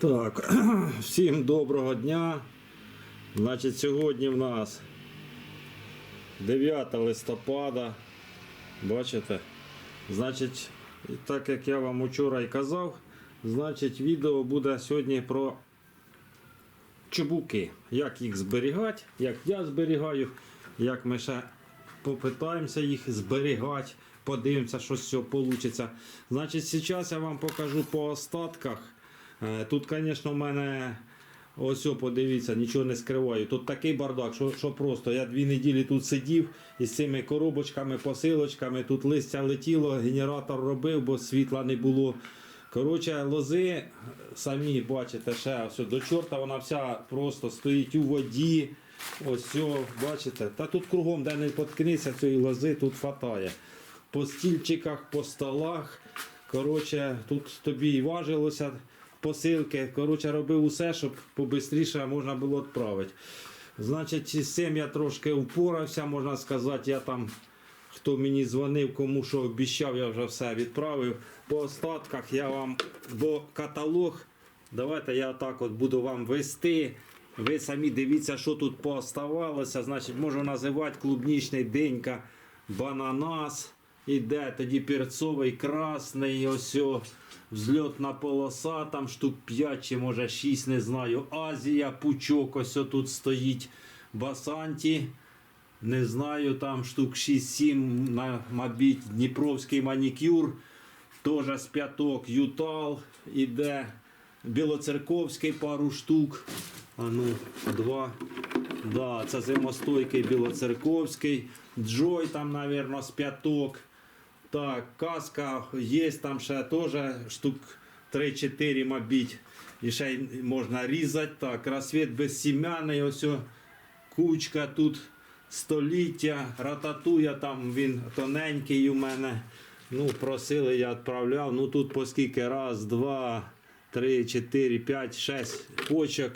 Так, всім доброго дня. Значить, сьогодні в нас 9 листопада. Бачите? Значить, так як я вам вчора і казав, значить, відео буде сьогодні про чубуки. Як їх зберігати, як я зберігаю, як ми ще попитаємося їх зберігати. Подивимося, що з цього вийде. Значить, зараз я вам покажу по остатках. Е, Тут, звісно, в мене ось подивіться, нічого не скриваю. Тут такий бардак, що, що просто. Я дві неділі тут сидів із цими коробочками, посилочками. Тут листя летіло, генератор робив, бо світла не було. Коротше, лози, самі бачите, ще ось до чорта вона вся просто стоїть у воді. Ось все, бачите. Та тут кругом, де не поткнися цієї лози, тут хватає. По стільчиках, по столах. Коротше, тут тобі і важилося посилки. Коротше, робив усе, щоб побистріше можна було відправити. Значить, з цим я трошки впорався, можна сказати, я там. Хто мені дзвонив, кому що обіцяв, я вже все відправив. По остатках я вам, бо каталог, давайте я так от буду вам вести. Ви самі дивіться, що тут пооставалося. Значить, можу називати клубнічний денька, бананас. Іде тоді перцовий красний, ось о, взльотна полоса, там штук 5 чи може 6, не знаю. Азія, пучок, ось тут стоїть. Басанті. Не знаю, там штук 6-7, на, мабуть, Дніпровський манікюр, теж з п'яток, Ютал іде, Білоцерковський пару штук. А ну, два. Да, це зимостойкий Білоцерковський. Джой там, мабуть, з п'яток. Так, каска є там ще теж штук 3-4, мабуть. І ще можна різати. Так, розсвіт безсім'яний, ось кучка тут століття, рататуя там він тоненький у мене. Ну, просили, я відправляв. Ну тут по скільки? Раз, два, три, чотири, п'ять, шесть почок.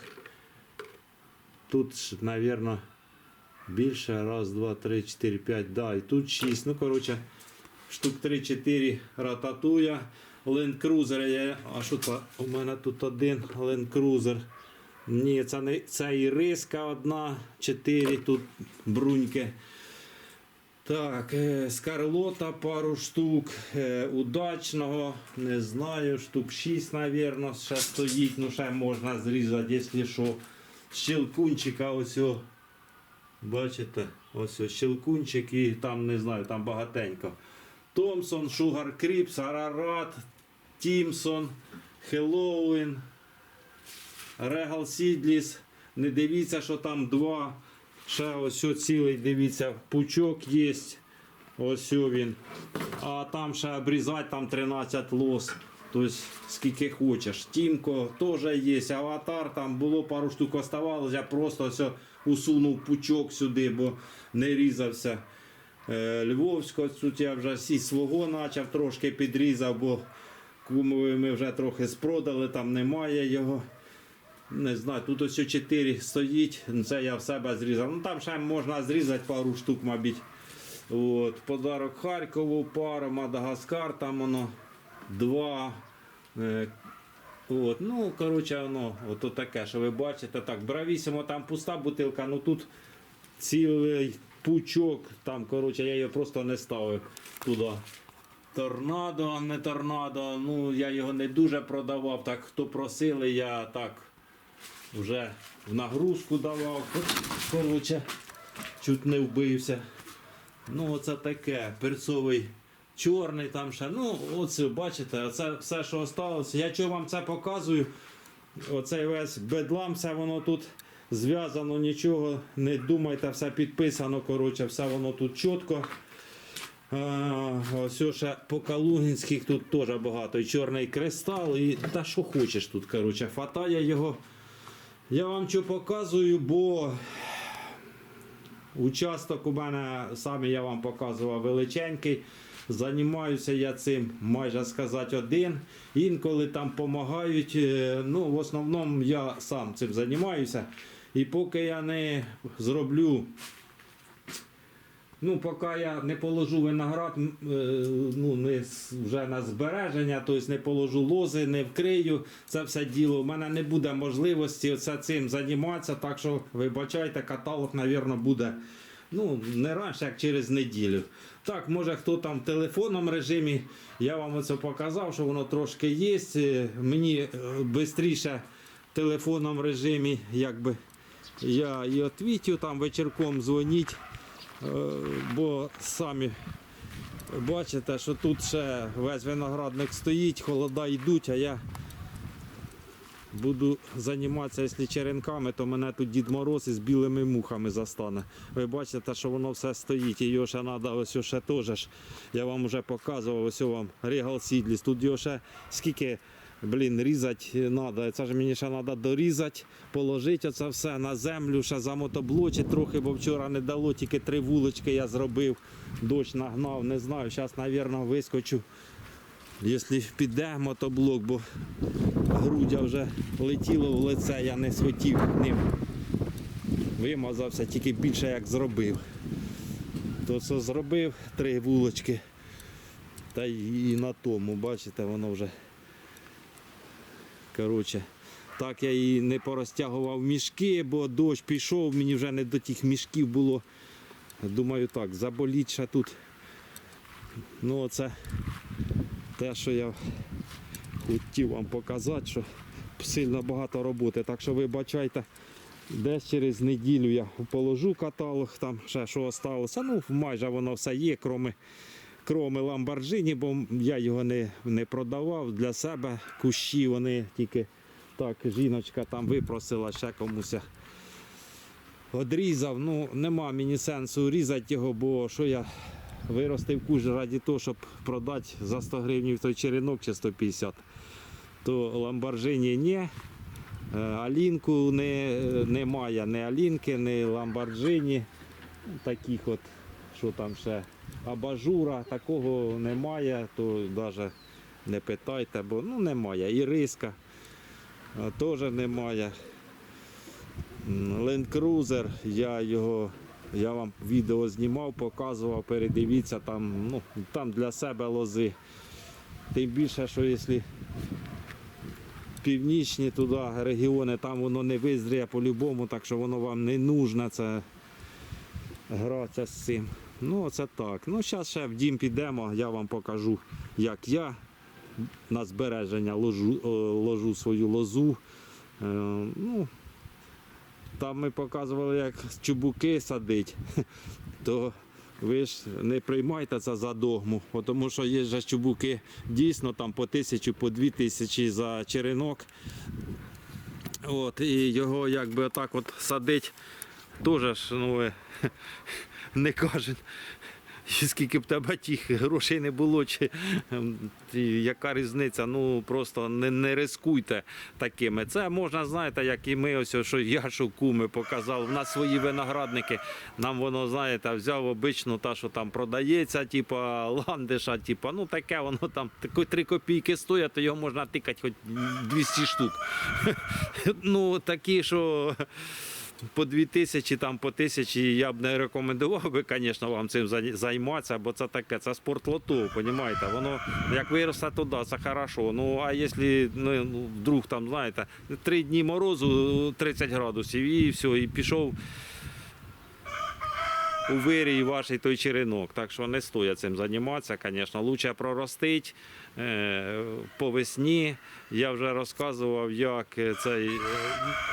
Тут, мабуть, більше. Раз, два, три, чотири, п'ять. Да, і тут шість. Ну, коротше, штук 3-4 рататуя. Land Cruiser, я, а що це? У мене тут один Land Cruiser. Ні, це не це і риска одна, 4 тут бруньки. Так, е, скарлота пару штук, е, удачного, не знаю, штук 6, мабуть, ще стоїть, ну ще можна зрізати, якщо що. Щелкунчика ось. о. Бачите, ось ось щелкунчик і там не знаю, там багатенько. Томсон, Шугар Кріпс, Арарат, Тімсон, Хеллоуін, Регал Сідліс. Не дивіться, що там два. Ще ось цілий, дивіться, пучок є. Ось він. А там ще обрізати там 13 лос. Тобто скільки хочеш. Тімко теж є. Аватар там було пару штук оставалось. Я просто ось усунув пучок сюди, бо не різався. Е, Львовського тут я вже всі свого почав трошки підрізав, бо кумові ми вже трохи спродали, там немає його. Не знаю, тут ось 4 стоїть, це я в себе зрізав. Ну там ще можна зрізати пару штук, мабуть. От, подарок Харкову, пара, Мадагаскар, там воно два. Е, От, ну, коротше, воно ото таке, що ви бачите. Так, бравісимо, там пуста бутилка, ну тут цілий пучок, там, коротше, я його просто не ставив туди. Торнадо, не торнадо. Ну, я його не дуже продавав. Так, хто просили, я так вже в нагрузку давав. Коротше, чуть не вбився. Ну, оце таке. Перцовий чорний там ще. Ну, оце, бачите, оце все, що залишилося. Я чого вам це показую. Оцей весь бедлам, все воно тут зв'язано, нічого. Не думайте, все підписано. Коротше, все воно тут чітко. Ось ще по Калугінських тут теж багато. І чорний кристал, і та що хочеш тут. коротше, Хватає його. Я вам що показую, бо участок у мене, саме я вам показував, величенький. Займаюся я цим, майже сказати, один. Інколи там допомагають. е, Ну, в основному я сам цим займаюся. І поки я не зроблю Ну, поки я не положу виноград, е, ну, не вже на збереження, тобто не положу лози, не вкрию це все діло. У мене не буде можливості оце цим займатися, так що вибачайте, каталог, мабуть, буде ну, не раніше, як через неділю. Так, може хто там в телефонному режимі, я вам оце показав, що воно трошки є. Е, Мені швидше в телефонному режимі, якби я і відвітю, там вечірком дзвоніть. Е, бо самі бачите, що тут ще весь виноградник стоїть, холода йдуть, а я буду займатися, якщо черенками, то мене тут Дід Мороз із білими мухами застане. Ви бачите, що воно все стоїть, і його ще треба, ось ще теж. Я вам вже показував, ось вам Regal Seedless. Тут його ще скільки блін, різати треба. Це ж мені ще треба дорізати, положити це все на землю, ще замотоблочити трохи, бо вчора не дало, тільки три вулочки я зробив. Дощ нагнав, не знаю. Зараз, мабуть, вискочу. Якщо піде мотоблок, бо грудя вже летіло в лице, я не схотів ним. Вимазався тільки більше як зробив. То що зробив три вулочки. Та і на тому, бачите, воно вже. Коротше, так я і не порозтягував мішки, бо дощ пішов, мені вже не до тих мішків було. Думаю, так, заболіть тут. Ну, це те, що я хотів вам показати, що сильно багато роботи. Так що вибачайте, десь через неділю я положу каталог, там ще що осталося. Ну, майже воно все є, кроме, кроме Ламборджині, бо я його не, не продавав для себе. Кущі вони тільки так, жіночка там випросила ще комусь. Одрізав, ну нема мені сенсу різати його, бо що я виростив куш раді того, щоб продати за 100 гривень той черенок чи 150. То Ламборджині ні. Е, Алінку не, немає, ні Алінки, ні Ламборджині. Таких от, що там ще абажура, такого немає, то навіть не питайте, бо ну, немає. І риска теж немає. Cruiser, я його, я вам відео знімав, показував, передивіться, там, ну, там для себе лози. Тим більше, що якщо північні туди регіони, там воно не визріє по-любому, так що воно вам не нужно це гратися з цим. Ну, це так. Ну, зараз ще в дім підемо, я вам покажу, як я на збереження ложу, е, ложу свою лозу. Е, Ну, там ми показували, як чубуки садить, то ви ж не приймайте це за догму, тому що є же чубуки дійсно там по тисячу, по дві тисячі за черенок. От, і його якби отак от садить, теж ж, ну, не кожен. Скільки б тебе тих грошей не було, чи ем, яка різниця, ну просто не, не рискуйте такими. Це можна, знаєте, як і ми, ось, що я куми показав. У нас свої виноградники. Нам воно, знаєте, взяв обичну та, що там продається, типа ландиша, типа, ну таке воно там тако- три копійки стоять, то його можна тикати хоч 200 штук. Ну, такі, що по дві тисячі, там по тисячі я б не рекомендував би, звісно, вам цим зай- займатися, бо це таке, це спорт лото, розумієте? Воно як виросте туди, це хорошо. Ну а якщо ну, ну, вдруг там, знаєте, три дні морозу 30 градусів і все, і пішов. У вирій ваш той черенок, так що не стоїть цим займатися, звісно. Лучше проростить е, по весні. Я вже розказував, як цей е,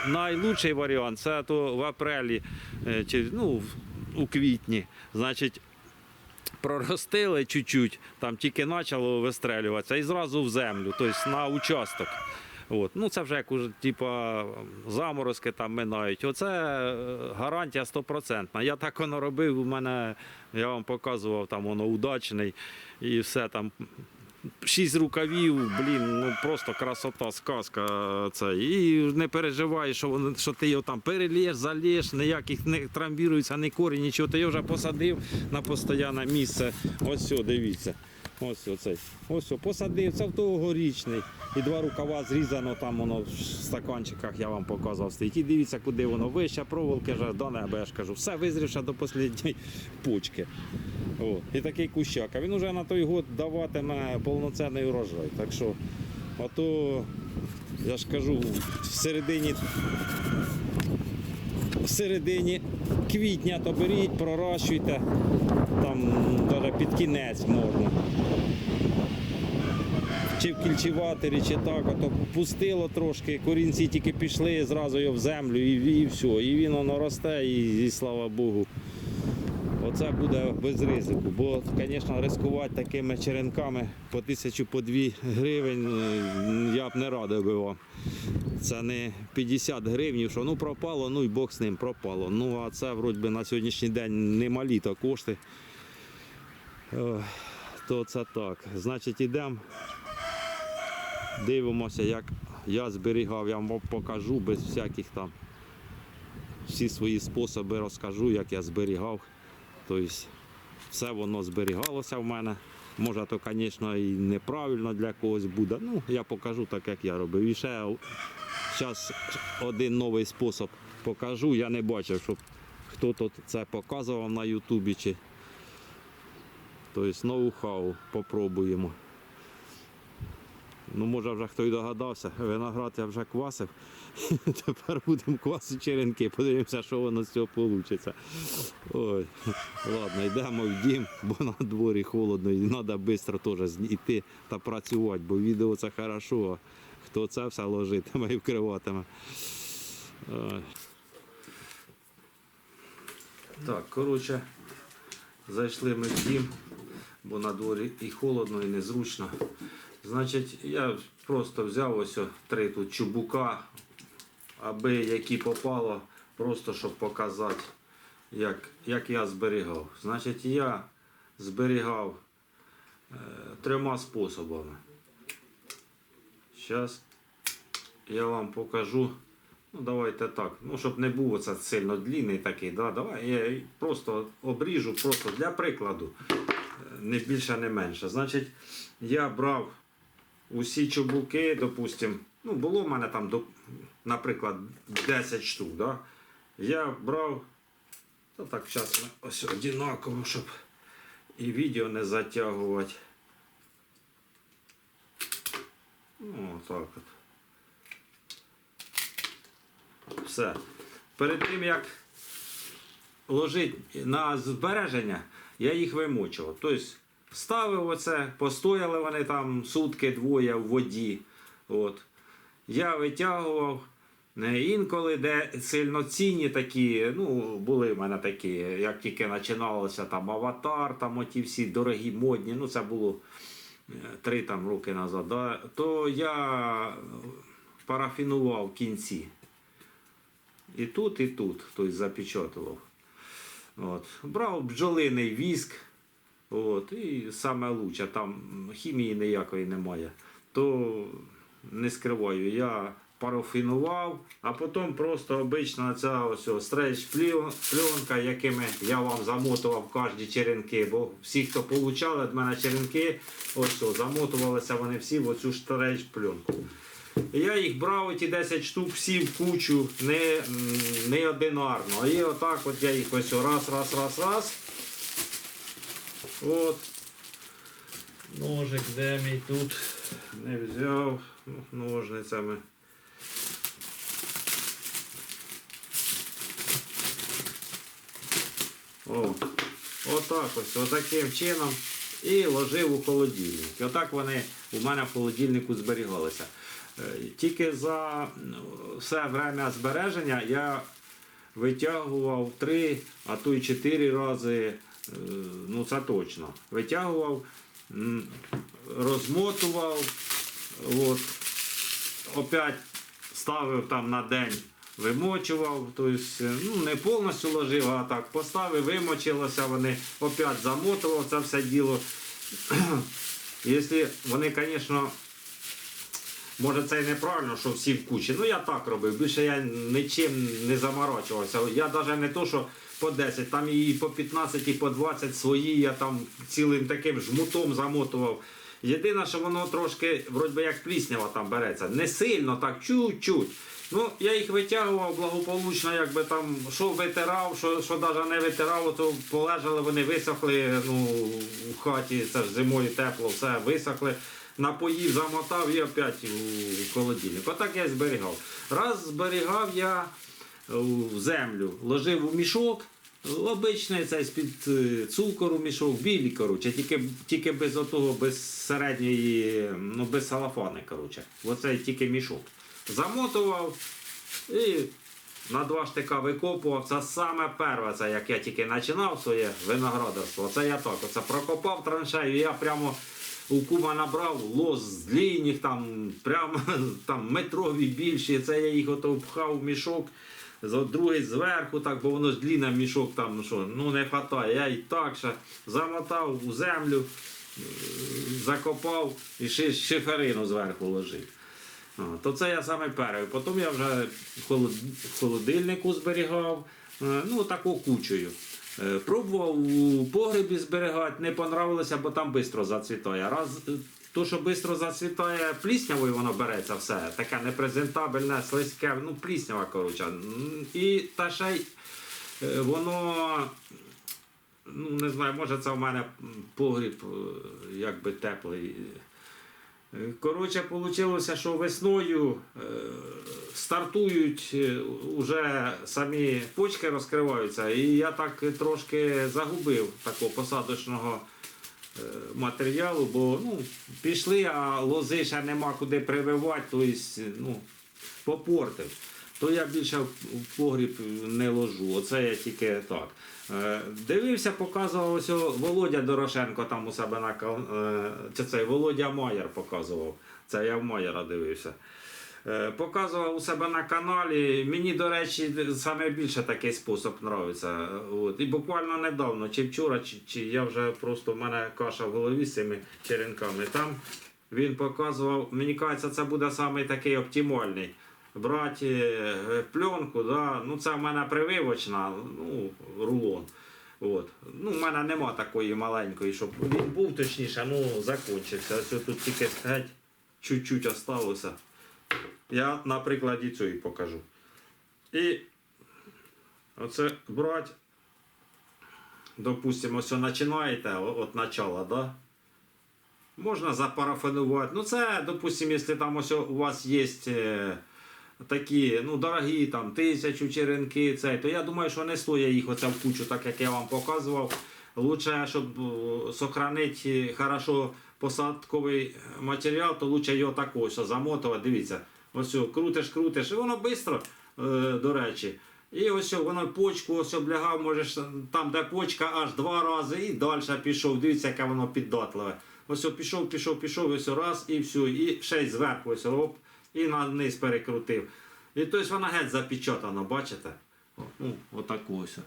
найлучший варіант це то в апрелі, е, чи ну, у квітні. Значить, проростили чуть-чуть, там тільки почало вистрелюватися і зразу в землю, тобто на участок. От. Ну, це вже як уже, типа, заморозки там минають. Оце е, гарантія стопроцентна. Я так воно робив, у мене, я вам показував, там воно удачний і все там. Шість рукавів, блін, ну просто красота, сказка. Це. І не переживай, що, що ти його там перелєш, залєш, ніяких не трамбірується, ні корінь, нічого. Ти його вже посадив на постійне місце. Ось все, дивіться. Ось оцей. Ось посадив, це в тогорічний. І два рукава зрізано, там воно в стаканчиках я вам показував стоїть. І дивіться, куди воно вище, проволоки вже до неба, я ж кажу. Все визрівше до останньої почки. О, і такий кущак. А він уже на той год даватиме повноцінний урожай. Так що, а то, я ж кажу, в середині в середині квітня то беріть, пророщуйте, там під кінець можна. Чи в кільчеватері, чи так, а то пустило трошки, корінці тільки пішли, зразу його в землю і, і все. І він воно росте, і, і слава Богу. Оце буде без ризику. Бо, звісно, ризикувати такими черенками по тисячу, по дві гривень е, я б не радив би вам. Це не 50 гривень, що ну пропало, ну і Бог з ним пропало. Ну а це вроді на сьогоднішній день немалі то кошти. То це так. Значить, йдемо. Дивимося, як я зберігав, я вам покажу без всяких там всі свої способи розкажу, як я зберігав. Тобто все воно зберігалося в мене. Може, то, звісно, і неправильно для когось буде. Ну, я покажу так, як я робив. І ще зараз один новий спосіб покажу. Я не бачив, щоб хто тут це показував на Ютубі. Чи... Тобто ноу-хау попробуємо. Ну, може вже хто й догадався, виноград я вже квасив. Тепер будемо квасити черенки, подивимося, що воно з цього вийде. Ой, ладно, йдемо в дім, бо на дворі холодно і треба швидко теж йти та працювати, бо відео це хорошо, хто це все ложитиме і вкриватиме. Ой. Так, коротше, зайшли ми в дім, бо на дворі і холодно, і незручно. Значить, я просто взяв ось три тут чубука, аби які попало, просто щоб показати, як, як я зберігав. Значить, я зберігав е, трьома способами. Зараз я вам покажу. Ну, давайте так. Ну, щоб не був оце сильно длинний такий. Да, давай я просто обріжу, просто для прикладу. Не більше, не менше. Значить, я брав усі чубуки, допустим, ну, було в мене там, наприклад, 10 штук. Да? Я брав, та так зараз ось одинаково, щоб і відео не затягувати. Ну, так от. Все. Перед тим як ложити на збереження, я їх вимочував. Тобто ставив оце, постояли вони там сутки двоє в воді. От. Я витягував. Е, Інколи, де сильноцінні такі, ну, були в мене такі, як тільки починалося там аватар, там оті всі дорогі модні, ну це було е, три там роки назад, да, то я парафінував кінці. І тут, і тут хтось запечатував. От. Брав бджолиний віск. От, і саме лучше, там хімії ніякої немає. То не скриваю, я парафінував, а потім просто обична ця ось о, стрейч пленка, якими я вам замотував кожні черенки. Бо всі, хто получали від мене черенки, ось замотувалися вони всі в оцю стрейч пленку. Я їх брав ті 10 штук всі в кучу, не, не одинарно. І отак от я їх ось раз, раз, раз, раз. От. Ножик де мій тут не взяв ну, ножницями. О, отак ось, отаким чином. І ложив у холодильник. Отак вони у мене в холодильнику зберігалися. Е, Тільки за ну, все время збереження я витягував три, а то й чотири рази, е, ну це точно. Витягував, розмотував, от, опять ставив там на день, вимочував, тобто, ну, не повністю ложив, а так поставив, вимочилося, вони опять замотував це все діло. Якщо вони, звісно, Може це і неправильно, що всі в кучі. Ну я так робив. Більше я нічим не заморачувався. Я навіть не то, що по 10, там і по 15, і по 20 свої, я там цілим таким жмутом замотував. Єдине, що воно трошки, вроді би, як пліснява там береться. Не сильно, так, чуть-чуть. Ну, я їх витягував благополучно, якби там що витирав, що, що навіть не витирав, то полежали, вони висохли ну, в хаті, це ж зимою тепло, все висохли. Напоїв, замотав і опять у холодильник. Отак я зберігав. Раз зберігав я в землю, ложив у мішок. Обичний цей з-під е, цукору мішок, білий, коротше, тільки, тільки без отого, без середньої, ну без салафани, коротше. Оцей тільки мішок. Замотував і на два штика викопував. Це саме перше, це як я тільки починав своє виноградарство. Це я так, оце прокопав траншею, я прямо у кума набрав лоз з длінних, там прямо там метрові більші. Це я їх ото пхав в мішок. За другий зверху, так, бо воно ж длінна мішок там, ну що, ну не хватає. Я і так ще замотав у землю, закопав і ще шиферину зверху ложив. То це я саме перший. Потім я вже в холодильнику зберігав, е, ну таку кучею. Е, Пробував у погребі зберігати, не понравилося, бо там швидко зацвітає. Раз е, то, що швидко зацвітає, пліснявою воно береться все, таке непрезентабельне, слизьке, ну пліснява, коротше. І та ще й е, воно, ну не знаю, може це в мене погріб якби теплий. Е, Коротше, вийшло, що весною е, стартують е, уже самі почки розкриваються, і я так трошки загубив такого посадочного е, матеріалу, бо ну, пішли, а лози ще нема куди прививати, тобто ну, попортив. То я більше в погріб не ложу. Оце я тільки так. Е, Дивився, показував ось Володя Дорошенко там у себе на е, Це цей Володя Майер показував. Це я в Майера дивився. Е, Показував у себе на каналі. Мені, до речі, саме більше такий спосіб подобається. От. І буквально недавно, чи вчора, чи, чи я вже просто в мене каша в голові з цими черенками. Там він показував, мені кажеться, це буде самий такий оптимальний. Брати е, пленку, да? ну це в мене прививочна, ну, рулон. От. Ну, в мене нема такої маленької, щоб він був точніше, ну закінчився. Ось тут тільки геть чуть-чуть осталося. Я на прикладі цієї покажу. І оце брати, допустимо, ось починаєте от начала, да? Можна запарафанувати. Ну, це, допустимо, якщо там ось у вас є е, такі, ну, дорогі, там, тисячу черенки, цей, то я думаю, що не стоїть їх оце в кучу, так як я вам показував. Лучше, щоб е, сохранити хорошо посадковий матеріал, то лучше його так ось замотувати. Дивіться, ось крутиш, крутиш, і воно швидко, е, до речі. І ось воно почку ось облягав, можеш там, де почка, аж два рази, і далі пішов. Дивіться, яке воно піддатливе. Ось пішов, пішов, пішов, ось раз і все. І ще й зверху ось о, оп, і на перекрутив. І тобто вона геть запечатана, бачите? Ну, отаку ось.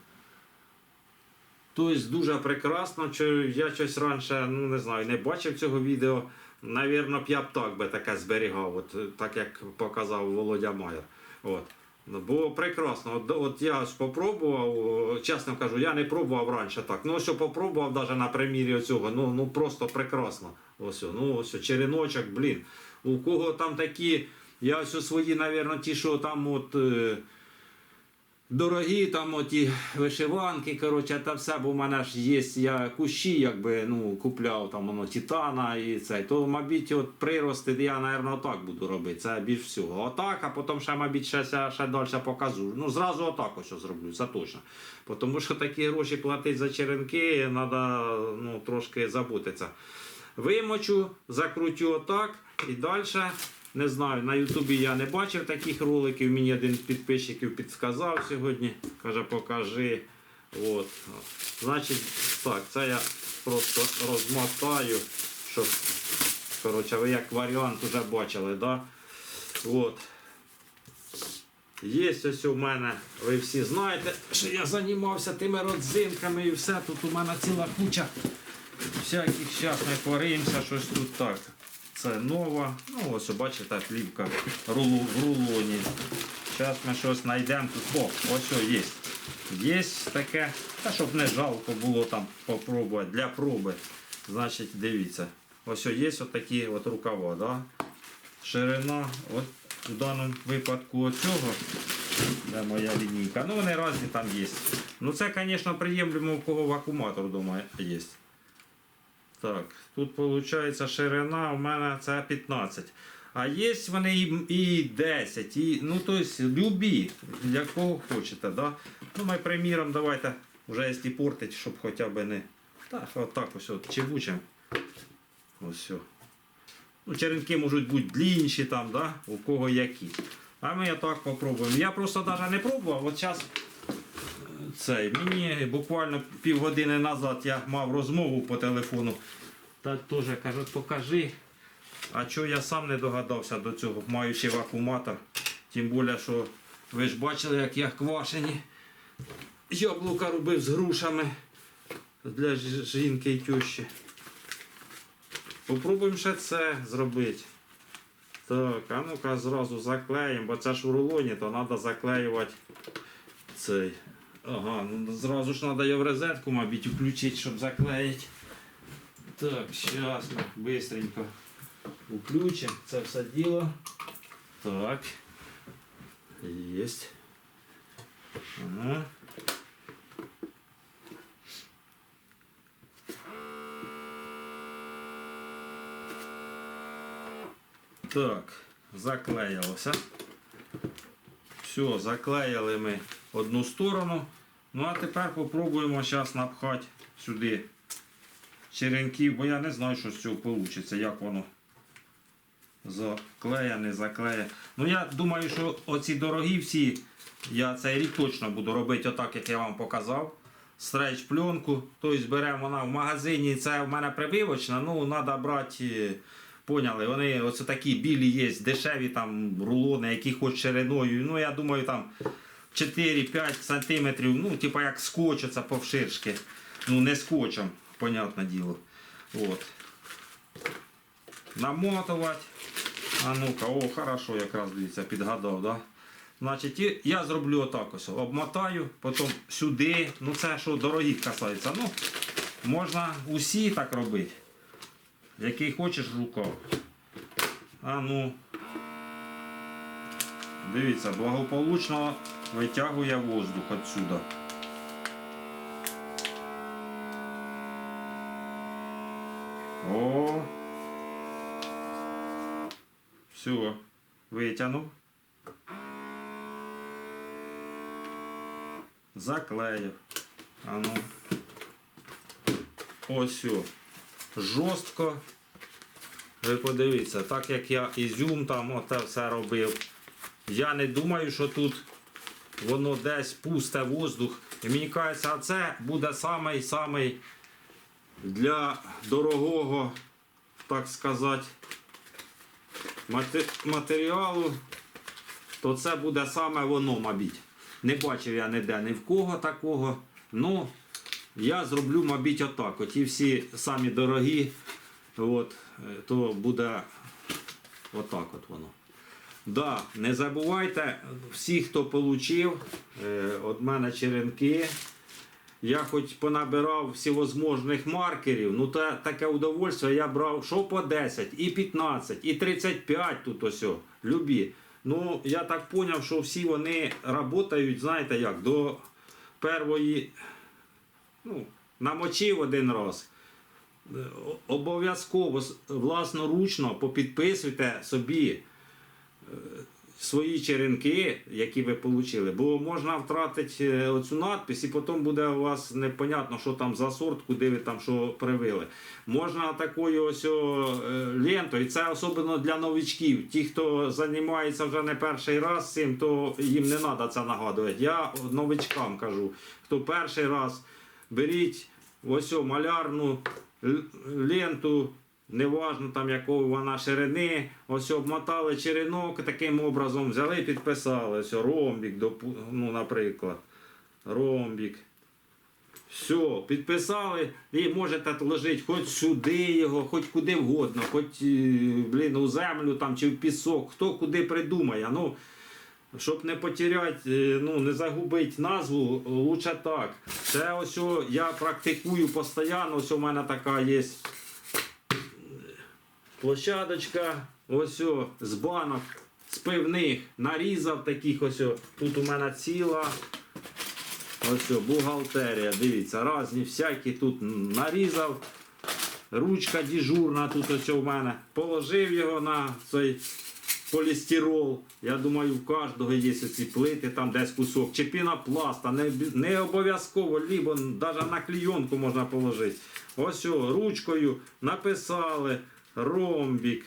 Тобто дуже прекрасно, я щось раніше, ну не знаю, не бачив цього відео. Навірно, б я б так би таке зберігав, от, так як показав Володя Майер. От. Ну, Було прекрасно. От, от я ж попробував, чесно кажу, я не пробував раніше так. Ну, що попробував навіть на примірі цього, ну, ну просто прекрасно. Ось, ну, ось череночок, блін. У кого там такі, я ось свої, навірно, ті, що там от. Е, Дорогі там оті вишиванки, коротше, та все, бо в мене ж є, я кущі якби, ну, купляв там воно титана і це. То, мабуть, от прирости я, мабуть, отак буду робити. Це більш всього. Отак, а потім ще, мабуть, ще, ще, ще далі покажу. Ну, зразу отак ось зроблю, це точно. Тому що такі гроші платити за черенки, треба ну, трошки забутися. Вимочу, закрутю отак і далі. Не знаю, на Ютубі я не бачив таких роликів. Мені один з підписчиків підсказав сьогодні. Каже, покажи. От. Значить, так, це я просто розмотаю, щоб коротше, ви як варіант вже бачили, да? От. Є ось у мене, ви всі знаєте, що я займався тими родзинками і все. Тут у мене ціла куча всяких, зараз ми поримося, щось тут так. Це нова. Ну, ось бачите, плівка рулу, в рулоні. Зараз ми щось знайдемо тут. О, ось о, є. Є таке, та щоб не жалко було там попробувати для проби. Значить, дивіться. Ось є отакі от рукава, да? Ширина, от в даному випадку оцього. Де моя лінійка. Ну, вони різні там є. Ну це, звісно, приємлемо, у кого вакууматор вдома є. Так, тут виходить ширина у мене це 15. А є вони і, і 10, і, ну тобто любі, для кого хочете. Да? Ну, ми приміром давайте, вже якщо портить, щоб хоча б не. Так, отак ось от, чебучим. Ось все. Ну, черенки можуть бути длінші там, да? у кого які. А ми отак попробуємо. Я просто навіть не пробував. От зараз цей, мені буквально півгодини назад я мав розмову по телефону. Так теж кажуть, покажи. А чого я сам не догадався до цього, маючи вакууматор. Тим більше, що ви ж бачили, як я квашені. Яблука робив з грушами для жінки і тещі. Попробуємо ще це зробити. Так, а ну-ка зразу заклеїмо, бо це ж в рулоні, то треба заклеювати цей. Ага, ну зразу ж треба його в розетку, мабуть, включити, щоб заклеїти. Так, зараз ми швидко включимо це все діло. Так. Єсть. Ага. Так, заклеїлося. Все, заклеїли ми одну сторону. Ну а тепер попробуємо зараз напхати сюди черенків, бо я не знаю, що з цього вийде, як воно заклеє, не заклеє. Ну я думаю, що оці дорогі всі, я цей рік точно буду робити отак, як я вам показав. Стрейч пленку, тобто беремо вона в магазині, це в мене прибивочна, ну треба брати. е, Поняли, вони оце такі білі є, дешеві там рулони, які хоч шириною. Ну я думаю, там 4-5 сантиметрів, ну, типа як це повширшки. Ну, не скотчем, понятне діло. От. Намотувати. А ну-ка, о, хорошо, якраз дивіться, підгадав, да? Значить, я зроблю отак ось. Обмотаю, потім сюди. Ну це що дорогих касається. Ну, можна усі так робити. Який хочеш рукав. А ну. Дивіться, благополучно витягує воздух отсюда. О. Все. Витягнув. Заклеїв. А ну. Ось все. Жорстко. Ви подивіться, так як я ізюм там оте все робив. Я не думаю, що тут воно десь пусте воздух. І мені кажеться, а це буде самий самий для дорогого, так сказати, матеріалу, то це буде саме воно, мабуть. Не бачив я ніде ні в кого такого. Ну, я зроблю, мабуть, отак. Оті всі самі дорогі, от, е, то буде отак от воно. Да, не забувайте, всі, хто отримав від мене черенки, я хоч понабирав всевозможних маркерів, ну та, таке удовольствие я брав що по 10, і 15, і 35 тут ось, любі. Ну, я так зрозумів, що всі вони працюють, знаєте як, до першої, ну, намочив один раз. Е, Обов'язково власноручно попідписуйте собі е, свої черенки, які ви отримали. Бо можна втратити е, оцю надпись, і потім буде у вас непонятно, що там за сорт, куди ви там що привили. Можна такою ось е, лентою, і це особливо для новичків. Ті, хто займається вже не перший раз цим, то їм не треба це нагадувати. Я новичкам кажу, хто перший раз беріть ось малярну ленту. Неважно там якої вона ширини, ось обмотали черенок, таким образом взяли, і підписали. Ось ромбік, ну, наприклад. Ромбік. Все, підписали і можете ложити хоч сюди його, хоч куди вгодно, хоч е, блін, у землю там, чи в пісок, хто куди придумає. Ну, щоб не потеряти, е, ну, не загубити назву, лучше так. Це ось я практикую постійно, ось у мене така є площадочка, ось з банок, з пивних, нарізав таких ось. Тут у мене ціла. Ось бухгалтерія, дивіться, різні всякі тут нарізав. Ручка дежурна тут ось у мене. Положив його на цей полістирол. Я думаю, в кожного є ці плити, там десь кусок. Чи пінопласта, не, не обов'язково, либо навіть на клійонку можна положити. Ось ручкою написали ромбік.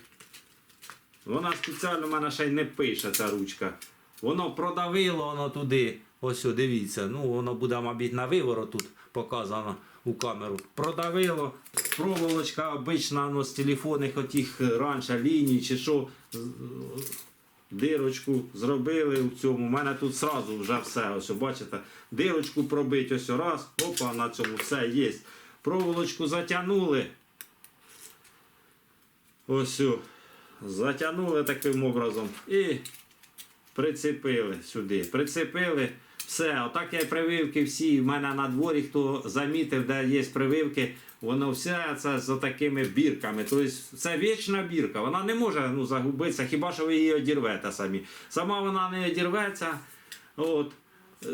Вона спеціально в мене ще й не пише, ця ручка. Воно продавило воно туди. Ось, дивіться, ну воно буде, мабуть, на виворот тут показано у камеру. Продавило. Проволочка обична ну, з телефонних отих раніше ліній чи що. Дирочку зробили у цьому. У мене тут сразу вже все. Ось, бачите, дирочку пробить ось раз. Опа, на цьому все є. Проволочку затягнули. Ось. Затягнули таким образом і прицепили сюди. Прицепили. Все, отак я прививки всі. В мене на дворі, хто замітив, де є прививки, воно все це з такими бірками. Тобто це вічна бірка. Вона не може ну, загубитися, хіба що ви її одірвете самі. Сама вона не одірветься. От.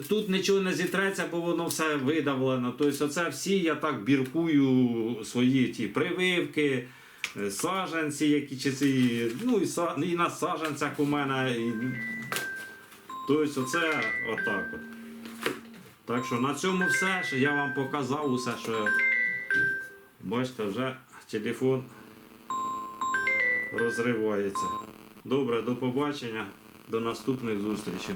Тут нічого не зітреться, бо воно все видавлено. Тобто, оце всі я так біркую свої ті прививки, е, саджанці, які чи ці, ну і, са- і на саджанцях у мене. І, тобто, оце отак от. Так що на цьому все, я вам показав усе, що бачите, вже телефон розривається. Добре, до побачення, до наступних зустрічей.